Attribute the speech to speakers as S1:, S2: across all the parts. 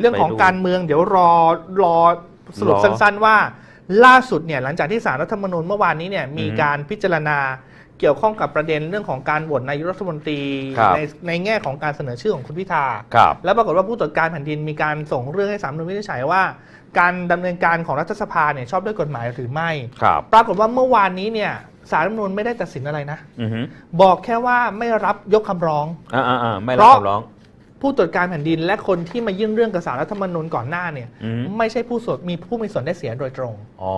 S1: เรื่องของ
S2: ไปดู
S1: การเมืองเดี๋ยวรอรอสรุป
S2: รอ
S1: สั้นๆ ว่าล่าสุดเนี่ยหลังจากที่สารรัฐธรรมนูญเมื่อวานนี้เนี่ยมี
S2: อือฮึ
S1: การพิจารณาเกี่ยวข้องกับประเด็นเรื่องของการโหวตนายกรัฐมนตรี
S2: ครับ
S1: ในในแง่ของการเสนอชื่อของคุณพิธา
S2: ครับ
S1: แล้วปรากฏว่าผู้ตรวจการแผ่นดินมีการส่งเรื่องให้สามนุนวินิจฉัยว่า การดำเนินการของรัฐสภาเนี่ยชอบด้วยกฎหมายหรือไม่
S2: ครับ
S1: ปรากฏว่าเมื่อวานนี้เนี่ยสารรัฐธรรมนูญไม่ได้ตัดสินอะไรนะ
S2: อือฮึ
S1: บอกแค่ว่าไม่รับยกคำร้อง
S2: อ่าอ่าอ่าไม่
S1: เพ
S2: รับ
S1: ราะ
S2: คำร้อง
S1: ผู้ตรวจการแผ่นดินและคนที่มายื่นเรื่องกับสารรัฐธรรมนูญก่อนหน้าเนี่ย
S2: อืม
S1: ไม่ใช่ผู้ส่วนมีผู้มีส่วนได้เสียโดยตรง
S2: อ๋อ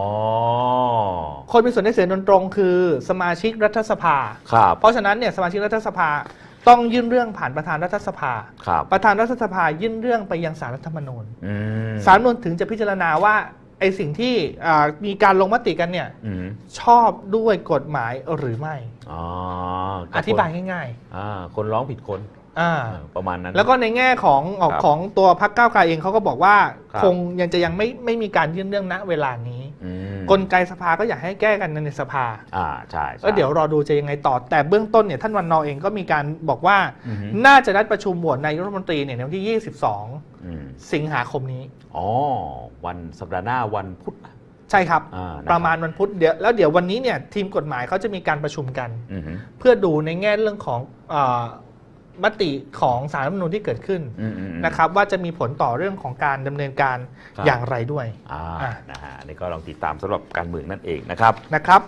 S1: คนมีส่วนได้เสียโดยตรง คือสมาชิกรัฐสภา
S2: ครับ
S1: เพราะฉะนั้นเนี่ยสมาชิกรัฐสภาต้องยื่นเรื่องผ่านประธานรัฐสภา
S2: ครับ
S1: ประธานรัฐสภายื่นเรื่องไปยังสารรัฐธรรมนูญ
S2: อืม
S1: สารรัฐธรรมนูญถึงจะพิจารณาว่าไอสิ่งที่อ่ามีการลงมติกันเนี่ย
S2: อืม
S1: ชอบด้วยกฎหมายหรือไม่
S2: อ๋อ
S1: อ
S2: กับ
S1: ธิบาย
S2: คน
S1: ง่าย
S2: อ่า คนร้องผิดคน
S1: ๆ อ่า
S2: เออประมาณนั้น
S1: แล้วก็ในแง่ของออก
S2: ครับ
S1: ของตัวพรรคก้าวไกลเองเขาก็บอกว่า
S2: ครับ
S1: คงยังจะยังไม่ไม่มีการยื่นเรื่องณเวลานี้
S2: อืม
S1: กลไกสภาก็อยากให้แก้กันในสภา
S2: อ่าใช่ใช่
S1: แล้วเดี๋ยวรอดูจะยังไงต่อ แต่เบื้องต้นเนี่ยท่านวันนอร์เองก็มีการบอกว่า
S2: อือฮึ
S1: น่าจะนัดประชุมโหวตนายกรัฐมนตรีเนี่ยในวันที่
S2: อืม
S1: 22สิงหาคมนี้
S2: อ๋อ วันสัปดาห์หน้าวันพุธ
S1: ใช่ครับ
S2: อ่าคบ
S1: ประมาณวันพุธเดี๋ยวแล้วเดี๋ยววันนี้เนี่ยทีมกฎหมายเขาจะมีการประชุมกัน
S2: อือฮึ
S1: เพื่อดูในแง่เรื่องของเออ มติของสารรัฐธรรมนูญที่เกิดขึ้น
S2: อืมอืมอืม
S1: นะครับว่าจะมีผลต่อเรื่องของการดำเนินการ
S2: ครับ
S1: อย่างไรด้วย
S2: อ่า
S1: อะ
S2: นะฮะอันนี่ก็ลองติดตามสำหรับการเมืองนั่นเองนะครับ
S1: นะครับ